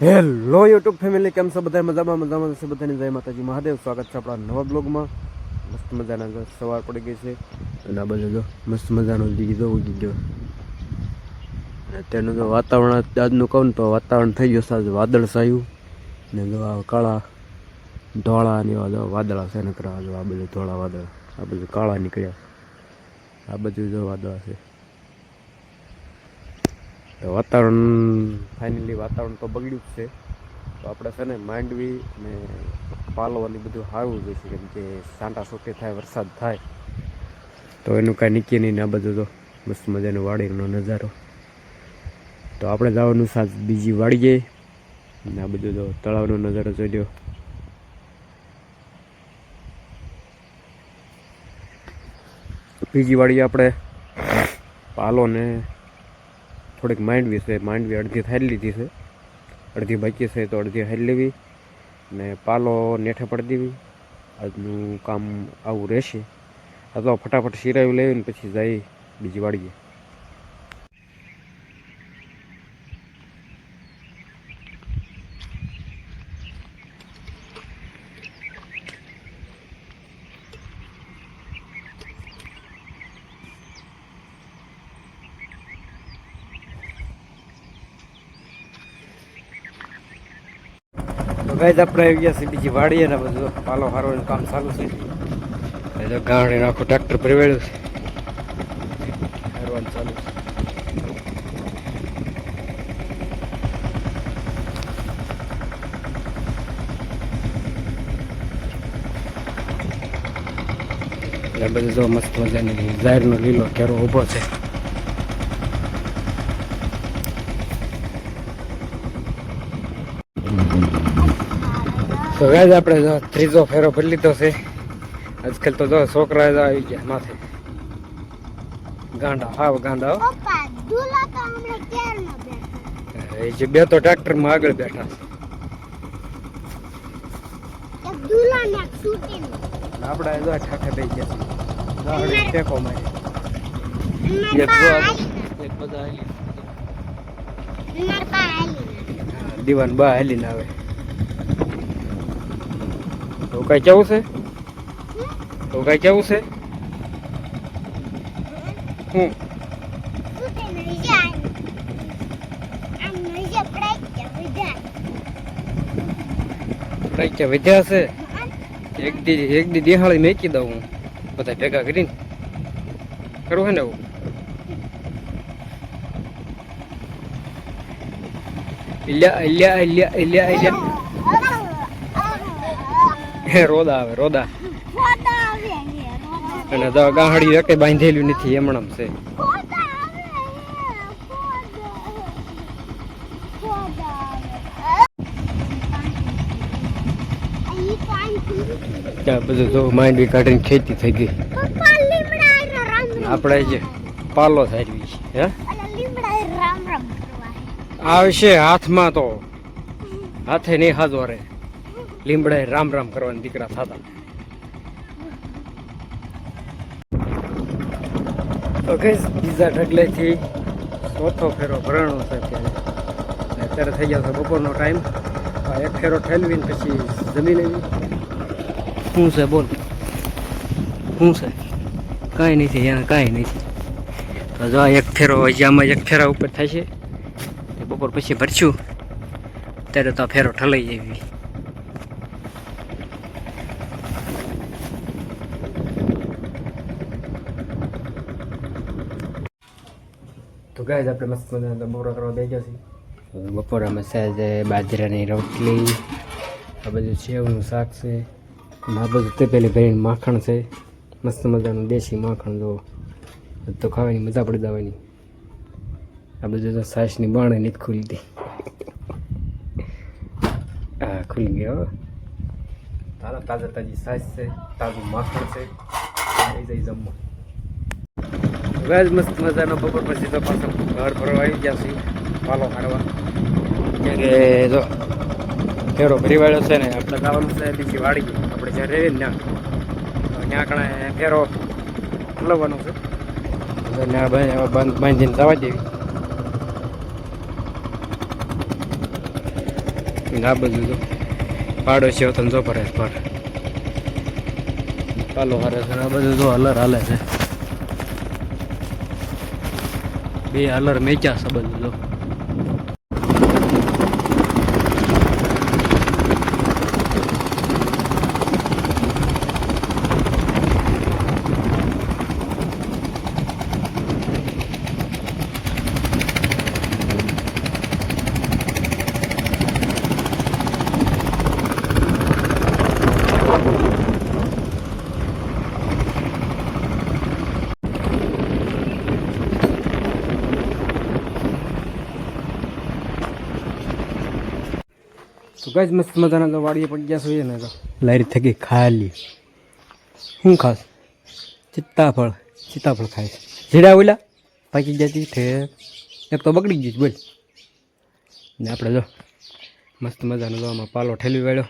Hello YouTube family, કેમ છો બધા? મજામાં મજામાં છે બધાની? જય માતાજી, મહાદેવ. સ્વાગત છે આપણા નવા બ્લોગમાં. મસ્ત મજાના સવાર પડી ગઈ છે. અને આ બધું જો, મસ્ત મજાનો લીધો ઉગી ગયો. તેનું જો વાતાવરણ, આજનું કહું ને તો વાતાવરણ થઈ ગયું સાજ વાદળ સાયું ને જો આ કાળા ધોળા ને એવા વાદળા છે. નકરા જો આ બધું ધોળા વાદળ, આ બધું કાળા નીકળ્યા. આ બધું જો વાદળા છે. વાતાવરણ ફાઇનલી વાતાવરણ તો બગડ્યું જ છે. તો આપણે છે ને માંડવી અને પાલવાની બધું સારું જોઈશે, કેમ કે સાંટા સોટી થાય, વરસાદ થાય. તો એનું કાંઈ નીકળે નહીં ને આ બધું તો. મસ્ત મજાનો વાડીનો નજારો. તો આપણે જવાનું સાત બીજી વાડીએ જઈએ ને આ બધું તો તળાવનો નજારો જોઈ લ્યો. બીજી વાડી આપણે પાલો ને થોડીક માંડવી છે, માંડવી અડધી થાળી લીધી છે. અડધી બાકી છે તો અડધી હારી લેવી ને પાલો નેઠે પડી દેવી. આજનું કામ આવું રહેશે. અથવા ફટાફટ સિરાવી લેવી ને પછી જાય બીજી વાડીએ. ગાય આપણે આવી ગયા છે બીજી વાડીએ ને બધું. પાલો હારો કામ ચાલુ છે. એ તો ગાંડી આખું ટ્રેક્ટર પરવેળ્યું છે. હારવાનું ચાલુ છે. એટલે બધું જો મસ્ત મજાની ઝાહેરનો લીલો કેરો ઊભો છે. તો વ્યાજ આપણે જો ત્રીજો ફેરો ફરી લીધો છે. આજકાલ તો જો છોકરા જ આવી ગયા માથે. ગાંડા હાવ ગાંડા એ જે બે તો ટ્રેક્ટરમાં આગળ બેઠા છે. આપણે જો ઠાઠે થઈ ગયા છે. ટેકો મારી એક જો હાલી એક બધા દીવાન બા હાલીને આવે. કઈ કેવું છે? તો કઈ કેવું છે? હું? કે વિદ્યા છે? એક દી એક દી દિહાળી મેકી દઉં હું. બધા ભેગા કરીને. કરવું હે ને એવું? ઇલ્યા ઇલ્યા ઇલ્યા હે રોદા આવે રોદા. અને તો ગાહડી એકે બાંધેલું નથી એમણમ છે. ત્યાં બધું જો માંડવી કાઢીને ખેતી થઈ ગઈ. આપણે જે પાલો સારવી છે. આવશે હાથમાં તો. હાથે નહીં હાજો રે લીમડાએ રામ રામ કરવાના દીકરા થતા. તો કઈ બીજા ઢગલેથી ચોથો ફેરો ભરણો છે અત્યારે. અત્યારે થઈ ગયો છે બપોરનો ટાઈમ એક ફેરો ઠેલવીને પછી જમી લેવી. શું છે બોલ? શું છે? કાંઈ નથી અહીંયા કાંઈ નથી તો જો એક ફેરો હજી આમાં એક ફેરા ઉપર થાય તે બપોર પછી ભરશું. ત્યારે તો ફેરો ઠલાઈ એવી તો ગાય આપણે મસ્ત મજાના બપોરો કરવા બેસી છીએ. બપોરામાં સહેજે બાજરાની રોટલી આ બધું સેવનું શાક છે. આ બધું તે પહેલી ભરીને માખણ છે. મસ્ત મજાનું દેશી માખણ જો તો ખાવાની મજા પડી જવાની. આ બધું તો સાસની બાણે નથી હતી હા ખુલી ગયો. તારા તાજા તાજી સાસ છે તાજું માખણ છે. જમવા. હવે મસ્ત મજાનો બપોર પછી તો પાછો ઘર ભરવા આવી ગયા છે પાલો હારવા કેમ કે જો ફેરો ફરી વાળો છે ને, આપણે ગાવાનું છે, બીજી વાડી આપણે જ્યાં રહીએ ને ત્યાં. કણે ફેરો હલવવાનો છે. બાંધ- બાંધીને જવા દેવી. ના બધું જો પાડોશીઓ તો જો પડે. પર પાલો હારે છે આ બધું જો હલર હાલે છે. બે હલર મેચ્યા છે તો ગાઈસ, મસ્ત મજાના તો વાડીએ પડી ગયા છીએ ને તો. લારી થકી ખાલી. શું ખાસ? સીતાફળ સીતાફળ છે. જીરા ઓલા? પાકી જતી છે એક તો બગડી છે, બોલ. ને આપણે જો મસ્ત મજાનો જો આમાં પાલો ઠેલવી વાળ્યો.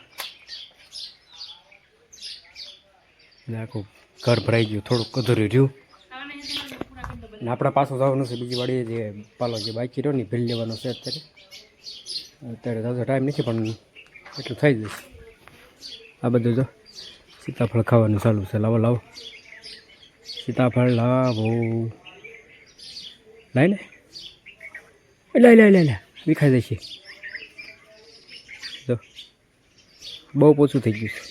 ને આખું ઘર ભરાઈ ગયું, થોડુંક અધૂરું રહ્યું. ને આપણે પાછું જવાનું છે બીજી વાડીએ, જે પાલો જે બાકી રહ્યો ને ભીલ લેવાનો છે અત્યારે. અત્યારે તો ટાઈમ નથી, પણ એટલું થઈ જશે. આ બધું જો સીતાફળ ખાવાનું ચાલુ છે. લાવો લાવો. સીતાફળ લાવો. લાઈ ને. લાઈ લાઈ લાઈ લે વિખાઈ જશે. જો. બહુ પોછું થઈ ગયું છે.